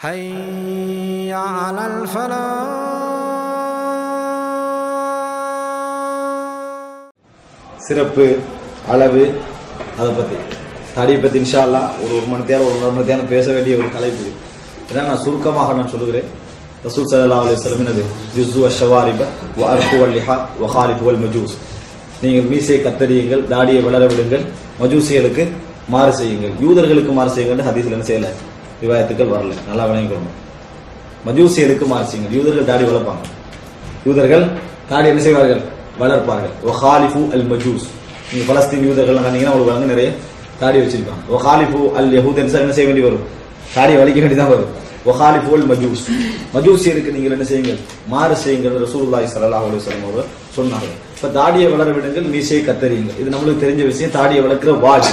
حي على الفلاح சிறப்பு அளவு அதை பற்றி தடியை பற்றி இன்ஷா அல்லாஹ் ஒரு ஒரு மணி நேரம் ஒரு ஒரு மணி நேரம் பேச வேண்டிய ஒரு தலைப்பு இது. இதான் நான் சுருக்கமாக நான் சொல்லுகிறேன் ரசூல் ஸல்லல்லாஹு அலைஹி வஸல்லம் என்னது ஜுஸ்ஸு அஷ்ஷவாரிப வ அர்ஃபு வல் லிஹா வ ஹாலிஃபு வல் மஜூஸ் நீங்கள் மீசை கத்தரியுங்கள் தாடியை வளர விடுங்கள் மஜூசிகளுக்கு மாறு செய்யுங்கள் யூதர்களுக்கு மாறு செய்யுங்கள் ஹதீஸ்ல என்ன செய்யல ரிவாயத்துக்கள் வரல. நல்லா விளங்கிக்கணும் மஜூசியலுக்கு மாறு செய்யுங்கள் யூதர்கள் தாடி வளர்ப்பாங்க. யூதர்கள் தாடி என்ன செய்வார்கள்? வளர்ப்பார்கள். ஒஹாலிஃபு அல் மஜூஸ். நீங்க பலஸ்தீன் யூதர்கள் கண்டிங்கன்னா உங்களுக்கு வந்து நிறைய தாடி வச்சிருப்பாங்க. ஒஹாலிஃபு அல் யஹூத் என்ன செய்ய வேண்டி வரும்? தாடி வலிக்க வேண்டிதான் வரும். ஒஹாலிஃபு அல் மஜூஸ். மஜூசியருக்கு நீங்கள் என்ன செய்யுங்கள்? மாறு செய்யுங்கள் ரசூல்லாய் ஸல்லல்லாஹு அலைஹி வஸல்லம் அவர்கள் சொன்னாங்க இப்ப தாடியை வளர விடுங்கள் மீசையை கத்தறியுங்கள். இது நம்மளுக்கு தெரிஞ்ச விஷயம். தாடியை வளர்க்கிற வாஜ்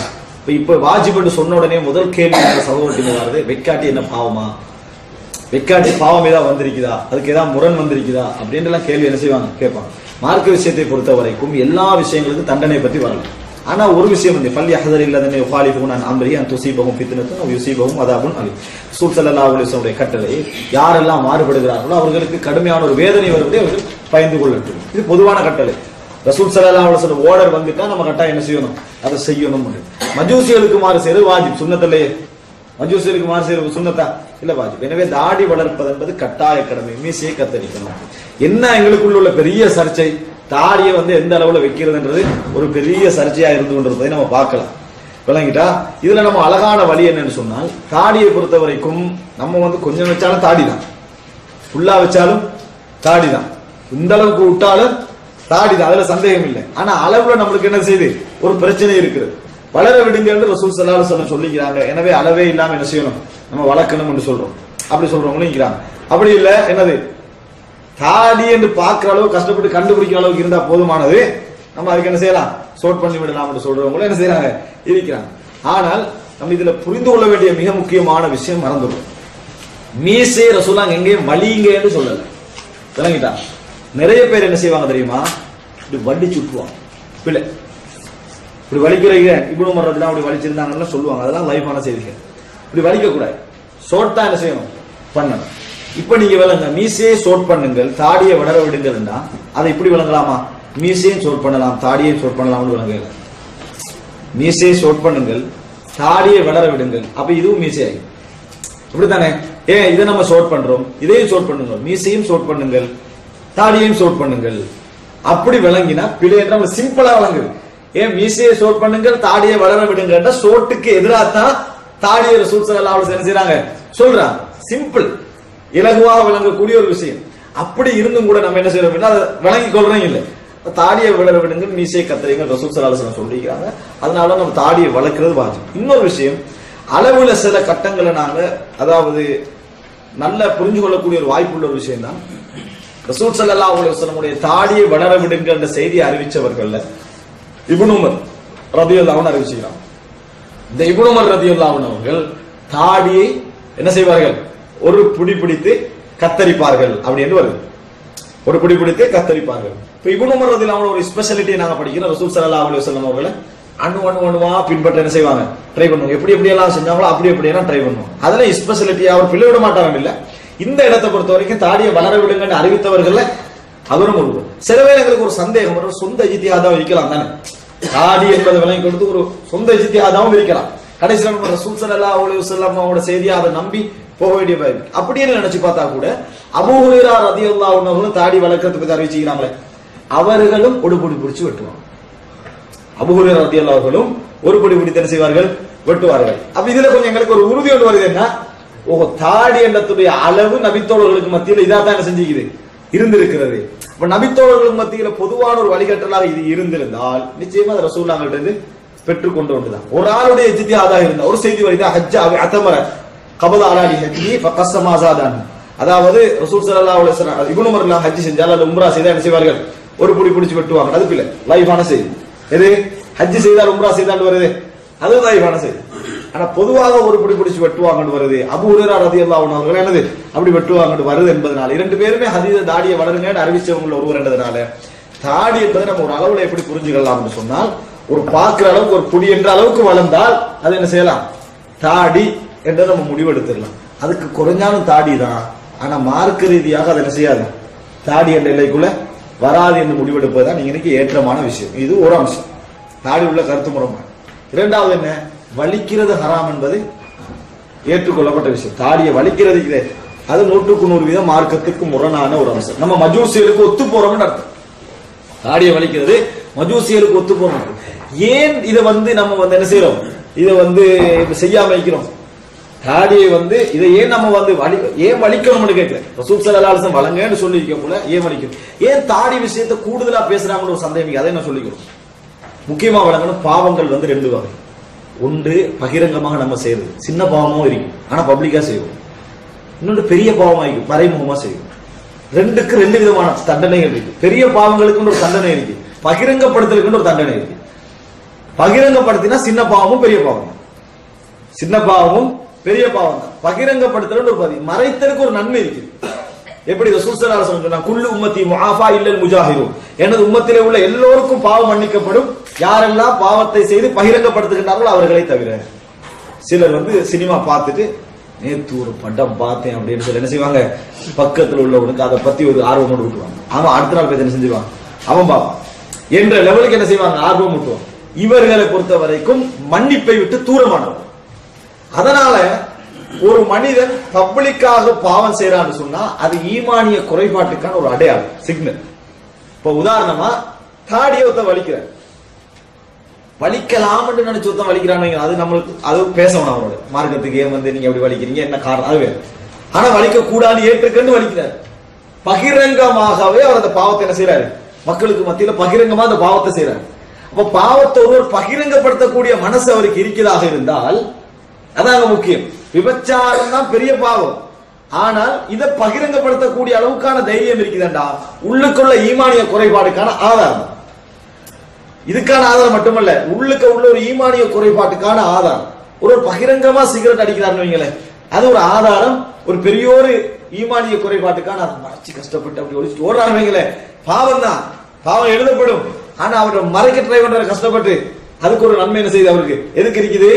இப்ப இப்போ வாஜிப் என்று சொன்ன உடனே முதல் கேள்வி சகோதரத்தின் வருது வெக்காட்டி என்ன பாவமா? வெக்காட்டி பாவம் ஏதாவது வந்திருக்குதா? அதுக்கு ஏதாவது முரண் வந்திருக்குதா? அப்படின்ற எல்லாம் கேள்வி என்ன செய்வாங்க? கேட்பாங்க. மார்க்க விஷயத்தை பொறுத்த வரைக்கும் எல்லா விஷயங்களுக்கும் தண்டனை பற்றி வரல. ஆனா ஒரு விஷயம் வந்து பள்ளி அஹதர் இல்லாதனை உபாலிபும் நான் அம்பரி அந்த துசீபகும் பித்தனத்தும் யுசீபகும் அதாபும் அலி சூல் கட்டளை யாரெல்லாம் மாறுபடுகிறார்களோ அவர்களுக்கு கடுமையான ஒரு வேதனை வருவதை அவர்கள் பயந்து கொள்ளட்டும். இது பொதுவான கட்டளை. ரசூல் சல்லா அலுவலம் ஓடர் வந்துட்டா நம்ம கட்டாயம் என்ன செய்யணும்? அதை செய்யணும் மஜூசிகளுக்கு மாறு செய்யறது வாஜிப் சுண்ணத்திலேயே மஜூசியருக்கு மாறு செய்யறது சுண்ணத்தா? இல்ல வாஜிப். எனவே தாடி வளர்ப்பது என்பது கட்டாய கடமை. மீசையை கத்தரிக்கணும். என்ன எங்களுக்குள்ள உள்ள பெரிய சர்ச்சை? தாடியை வந்து எந்த அளவுல வைக்கிறதுன்றது ஒரு பெரிய சர்ச்சையா இருந்து கொண்டிருப்பதை நம்ம பார்க்கலாம். விளங்கிட்டா? இதுல நம்ம அழகான வழி என்னன்னு சொன்னால் தாடியை பொறுத்த வரைக்கும் நம்ம வந்து கொஞ்சம் வச்சாலும் தாடி தான் ஃபுல்லா வச்சாலும் தாடி தான் இந்த அளவுக்கு விட்டாலும் தாடி தான் அதுல சந்தேகம் இல்லை ஆனா அளவுல நம்மளுக்கு என்ன செய்யுது ஒரு பிரச்சனை இருக்குது. வளர விடுங்க என்று ரசூல் சல்லா சொல்லம் சொல்லிக்கிறாங்க. எனவே அளவே இல்லாம என்ன செய்யணும்? நம்ம வளர்க்கணும் என்று சொல்றோம். அப்படி சொல்றவங்களும் இருக்கிறாங்க. அப்படி இல்ல என்னது? தாடி என்று பார்க்கிற அளவு கஷ்டப்பட்டு கண்டுபிடிக்கிற அளவுக்கு இருந்தா போதுமானது. நம்ம அதுக்கு என்ன செய்யலாம்? சோட் பண்ணி விடலாம் என்று சொல்றவங்களும் என்ன செய்யறாங்க இருக்கிறாங்க. ஆனால் நம்ம இதுல புரிந்து கொள்ள வேண்டிய மிக முக்கியமான விஷயம் மறந்துடும் மீசே ரசூலாங்க எங்கேயும் வலிங்கன்னு சொல்லல. விளங்கிட்டா? நிறைய பேர் என்ன செய்வாங்க தெரியுமா? இப்படி வண்டி சுட்டுவாங்க. பிள்ளை. இப்படி வலிக்கிறீங்க இவ்வளவு மரத்துல அப்படி வலிச்சிருந்தாங்கன்னு சொல்லுவாங்க. அதெல்லாம் லைஃபான செய்திகள். இப்படி வலிக்க கூடாது. சோட்டா என்ன செய்யணும்? பண்ணணும். இப்ப நீங்க விளங்க மீசையை சோட் பண்ணுங்கள் தாடியை வளர விடுங்கள்னா அதை இப்படி விளங்கலாமா? மீசையும் சோட் பண்ணலாம் தாடியையும் சோட் பண்ணலாம்னு விளங்குங்க மீசையை சோட் பண்ணுங்கள் தாடியை வளர விடுங்கள். அப்ப இதுவும் மீசையாகி இப்படித்தானே? ஏன் இதை நம்ம சோட் பண்றோம்? இதையும் சோட் பண்ணுங்க மீசையும் சோட் பண்ணுங்கள். தாடியையும் சோட் பண்ணுங்கள். அப்படி விளங்கினா பிழை நம்ம சிம்பிளா விளங்குது ஏன் மீசையை சோட் பண்ணுங்கள் தாடியை வளர விடுங்க சோட்டுக்கு எதிராக தான் தாடியை ரசூல் ஸல்லல்லாஹு அலைஹி வஸல்லம் சொல்றாங்க சிம்பிள் இலகுவாக விளங்கக்கூடிய ஒரு விஷயம். அப்படி இருந்தும் கூட நம்ம என்ன செய்யறோம் அப்படின்னா அதை விளங்கி கொள்றோம் இல்லை. தாடியை வளர விடுங்க மீசையை கத்துறீங்க ரசூல் ஸல்லல்லாஹு சொல்லிக்கிறாங்க அதனால நம்ம தாடியை வளர்க்கிறது வாஜிப் இன்னொரு விஷயம் அளவுல சில கட்டங்களை நாங்கள் அதாவது நல்ல புரிஞ்சு கொள்ளக்கூடிய ஒரு வாய்ப்புள்ள ஒரு விஷயம் தான் ரசூல் சல்லா அலைஹி வஸல்லமுடைய தாடியை வளர விடுங்க என்ற செய்தியை அறிவிச்சவர்கள் இபுனுமர் உமர் அறிவிச்சுக்கிறான். இந்த இபுனுமர் உமர் அவர்கள் தாடியை என்ன செய்வார்கள்? ஒரு புடி பிடித்து கத்தரிப்பார்கள் அப்படின்னு வருது. ஒரு பிடி பிடித்து கத்தரிப்பார்கள். இப்ப இபுனுமர் உமர் ஒரு ஸ்பெஷாலிட்டியை நாங்க படிக்கிறோம். ரசூல் சல்லா அலைஹி வஸல்லம் அவர்களை அணு அணு அணுவா பின்பற்ற என்ன செய்வாங்க? ட்ரை பண்ணுவோம் எப்படி எப்படி எல்லாம் செஞ்சாங்களோ அப்படி எப்படி எல்லாம் ட்ரை பண்ணுவோம் அதெல்லாம் ஸ்பெஷாலிட்டியா அவர் பிள்ளை விட மாட்டாங்க இல்லை. இந்த இடத்தை பொறுத்த வரைக்கும் தாடியை வளர விடுங்கன்னு அறிவித்தவர்கள் அவரும் ஒருவர் சில பேர் எங்களுக்கு ஒரு சந்தேகம் வரும் சொந்த இஜித்தியாதான் வைக்கலாம் தானே? தாடி என்பதை விலங்கி கொடுத்து ஒரு சொந்த இஜித்தியாதாவும் இருக்கலாம் கடைசியில் நம்ம ரசூல் ஸல்லல்லாஹு அலைஹி வஸல்லம் செய்தியை அதை நம்பி போக வேண்டிய அப்படின்னு நினைச்சு பார்த்தா கூட அபூ ரதி அல்லா அன்ஹு தாடி வளர்க்கறதுக்கு பத்தி அறிவிச்சுக்கிறாங்களே அவர்களும் ஒடுபுடி பிடிச்சு வெட்டுவாங்க. அபுஹுரேரா ரத்தியல்லாஹு அவர்களும் ஒரு படி பிடித்தன செய்வார்கள்? வெட்டுவார்கள். அப்ப இதுல கொஞ்சம் எங்களுக்கு ஒரு உறுதி ஒன்று வருது என்ன? ஓ தாடி எண்ணத்துடைய அளவு நபித்தோழர்களுக்கு மத்தியில் இதா தான் செஞ்சுக்குது. இருந்திருக்கிறது. இப்ப நபித்தோழர்களுக்கு மத்தியில பொதுவான ஒரு வழிகட்டலாக இது இருந்திருந்தால் நிச்சயமா அதை ரசூல்லாங்கள்ட்ட இருந்து பெற்றுக் கொண்டு வந்துதான். ஒரு ஆளுடைய ஜித்தியாதாக இருந்தா ஒரு செய்தி வருது ஹஜ்ஜா அத்தமர கபத அலாடி ஹஜ்ஜி ஃபகஸ்ஸமாசாதான் அதாவது ரசூல் ஸல்லல்லாஹு அலைஹி வஸல்லம் இப்னு ஹஜ்ஜி செஞ்சால் அல்லது உம்ரா செய்தா என்ன செய்வார்கள்? ஒரு புடி பிடிச்சு வெட்டுவாங்க. அதுக்கு இல்லை லைஃபான செய்தி. எது? ஹஜ்ஜி செய்தால் உம்ரா செய்தால் வருது அது லைஃபான செய்தி. ஆனா பொதுவாக ஒரு பிடி பிடிச்சு வெட்டுவாங்கன்னு வருது. அபு உரேரா ரதி அன்ஹு அவர்கள் என்னது? அப்படி வெட்டுவாங்கன்னு வருது என்பதனால. இரண்டு பேருமே ஹதீத தாடியை வளருங்கன்னு அறிவிச்சவங்கள ஒருவர் என்றதுனால தாடி என்பதை நம்ம ஒரு அளவுல எப்படி புரிஞ்சுக்கலாம்னு சொன்னால் ஒரு பார்க்கிற அளவுக்கு ஒரு புடி என்ற அளவுக்கு வளர்ந்தால் அது என்ன செய்யலாம்? தாடி என்று நம்ம முடிவெடுத்துடலாம். அதுக்கு குறைஞ்சாலும் தாடி தான். ஆனா மார்க்க ரீதியாக அதை என்ன செய்யாது? தாடி என்ற நிலைக்குள்ள வராது என்று முடிவெடுப்பது தான் இன்னைக்கு ஏற்றமான விஷயம். இது ஒரு அம்சம். தாடி உள்ள கருத்து முறைமை இரண்டாவது என்ன? வலிக்கிறது ஹராம் என்பது ஏற்றுக்கொள்ளப்பட்ட விஷயம். தாடியை வலிக்கிறது இதே. அது நூற்றுக்கு நூறு வீதம் மார்க்கத்துக்கு முரணான ஒரு அம்சம். நம்ம மஜூசியலுக்கு ஒத்து போறோம்னு அர்த்தம். தாடியை வலிக்கிறது மஜூசியலுக்கு ஒத்து போறோம் ஏன் இதை வந்து நம்ம வந்து என்ன செய்யறோம் இதை வந்து செய்யாம வைக்கிறோம்? தாடியை வந்து இதை ஏன் நம்ம வந்து வலி ஏன் வலிக்கணும்னு கேட்கிறேன் ரசூல் சலாசம் அலைஹி வஸல்லம் வழங்கன்னு சொல்லியிருக்க போல ஏன் வலிக்கணும்? ஏன் தாடி விஷயத்தை கூடுதலா பேசுறாங்கன்னு ஒரு சந்தேகம் அதை நான் சொல்லிக்கிறோம் முக்கியமா வழங்கணும் பாவங்கள் வந்து ரெண்டு வகை. ஒன்று பகிரங்கமாக நம்ம செய்யறது. சின்ன பாவமும் இருக்கும். ஆனா பப்ளிக்கா செய்வோம். இன்னொன்று பெரிய பாவமா இருக்கும். மறைமுகமா செய்வோம். ரெண்டுக்கு ரெண்டு விதமான தண்டனைகள் இருக்கு. பெரிய பாவங்களுக்குன்னு ஒரு தண்டனை இருக்கு. பகிரங்கப்படுத்தலுக்குன்னு ஒரு தண்டனை இருக்கு. பகிரங்கப்படுத்தினா சின்ன பாவமும் பெரிய பாவம் சின்ன பாவமும் பெரிய பாவம் தான். பகிரங்கப்படுத்தல் ஒரு பதி மறைத்தலுக்கு ஒரு நன்மை இருக்கு. எப்படி? சுசலார சொன்னா குள்ளு உம்மத்தி முஹாஃபா இல்லல் முஜாஹிரும் எனது உம்மத்திலே உள்ள எல்லோருக்கும் பாவம் மன்னிக்கப்படும். யாரெல்லாம் பாவத்தை செய்து பகிரங்கப்படுத்துகின்றார்களோ அவர்களை தவிர சிலர் வந்து சினிமா பார்த்துட்டு நேத்து ஒரு படம் பார்த்தேன் அப்படின்னு சொல்லி என்ன செய்வாங்க? பக்கத்தில் உள்ளவனுக்கு அதை பத்தி ஒரு ஆர்வம் கொண்டு அவன் அடுத்த நாள் போய் என்ன செஞ்சுவான் அவன் பார்ப்பான். என்ற லெவலுக்கு என்ன செய்வாங்க? ஆர்வம் விட்டுவான் இவர்களை பொறுத்த வரைக்கும் மன்னிப்பை விட்டு தூரமானவர். அதனால ஒரு மனிதன் பப்ளிக்காக பாவம் செய்யறான்னு சொன்னா அது ஈமானிய குறைபாட்டுக்கான ஒரு அடையாளம் சிக்னல் இப்ப உதாரணமா தாடியை ஒருத்த வலிக்கலாம் வலிக்கலாம்னு நினைச்சு ஒருத்தன் வலிக்கிறானுங்க அது நம்மளுக்கு அது பேசணும் அவரோட மார்க்கத்துக்கு ஏன் வந்து நீங்க எப்படி வலிக்கிறீங்க? என்ன காரணம்? அது வேறு. ஆனா வலிக்க கூடாது ஏற்றுக்கன்னு வலிக்கிறார். பகிரங்கமாகவே அவர் அந்த பாவத்தை என்ன செய்யறாரு மக்களுக்கு மத்தியில பகிரங்கமா அந்த பாவத்தை செய்யறாரு அப்ப பாவத்தை ஒருவர் பகிரங்கப்படுத்தக்கூடிய மனசு அவருக்கு இருக்கிறதாக இருந்தால் அதாங்க முக்கியம். விபச்சாரம் தான் பெரிய பாவம். ஆனால் இதை பகிரங்கப்படுத்தக்கூடிய அளவுக்கான தைரியம் இருக்குதாண்டா? உள்ளுக்குள்ள ஈமானிய குறைபாடுக்கான ஆதாரம். இதுக்கான ஆதாரம் மட்டுமல்ல உள்ளுக்க உள்ள ஒரு ஈமானிய குறைபாட்டுக்கான ஆதாரம். ஒரு ஒரு பகிரங்கமா சிகரெட் அடிக்கிறார்னு வைங்களேன் அது ஒரு ஆதாரம் ஒரு பெரிய ஒரு ஈமானிய குறைபாட்டுக்கான அதை மறைச்சு கஷ்டப்பட்டு அப்படி ஒழிச்சு ஓடுறாங்க வைங்களேன். பாவம் தான் பாவம் எழுதப்படும். ஆனா அவர் மறைக்க ட்ரை பண்ற கஷ்டப்பட்டு அதுக்கு ஒரு நன்மை என்ன செய்யுது அவருக்கு? எதுக்கு இருக்குது?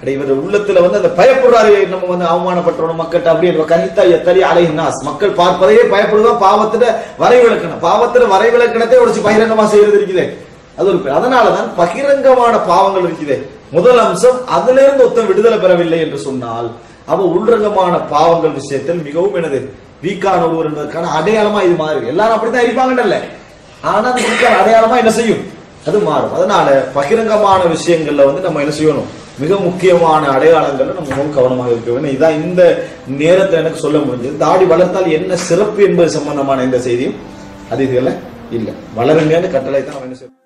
அட இவர் உள்ளத்துல வந்து அந்த பயப்படுறாரு நம்ம வந்து அவமானப்பட்டோம் மக்கள்கிட்ட அப்படி கனித்தா எத்தலி அலைஹினாஸ் மக்கள் பார்ப்பதையே பயப்படுதான் பாவத்துல வரைவிலக்கணம். பாவத்துல வரைவிலக்கணத்தை உடச்சு பகிரங்கமா செய்யறது இருக்குதே. அது ஒரு அதனாலதான் பகிரங்கமான பாவங்கள் இருக்குது. முதல் அம்சம் அதுல இருந்து ஒருத்தன் விடுதலை பெறவில்லை என்று சொன்னால் அவ உள்ரங்கமான பாவங்கள் விஷயத்தில் மிகவும் எனது வீக்கான ஒருவர் என்பதற்கான அடையாளமா இது மாறும் எல்லாரும் அப்படித்தான் இருப்பாங்கல்ல ஆனா அந்த வீக்கான அடையாளமா என்ன செய்யும்? அது மாறும். அதனால பகிரங்கமான விஷயங்கள்ல வந்து நம்ம என்ன செய்யணும்? மிக முக்கியமான அடையாளங்கள்ல நம்ம மிகவும் கவனமாக இருக்க வேண்டும். இதான் இந்த நேரத்தில் எனக்கு சொல்ல முடிஞ்சது. தாடி வளர்த்தால் என்ன சிறப்பு என்பது சம்பந்தமான இந்த செய்தியும் அது இதுல இல்ல. வளருங்கன்னு கட்டளை தான் என்ன செய்யும்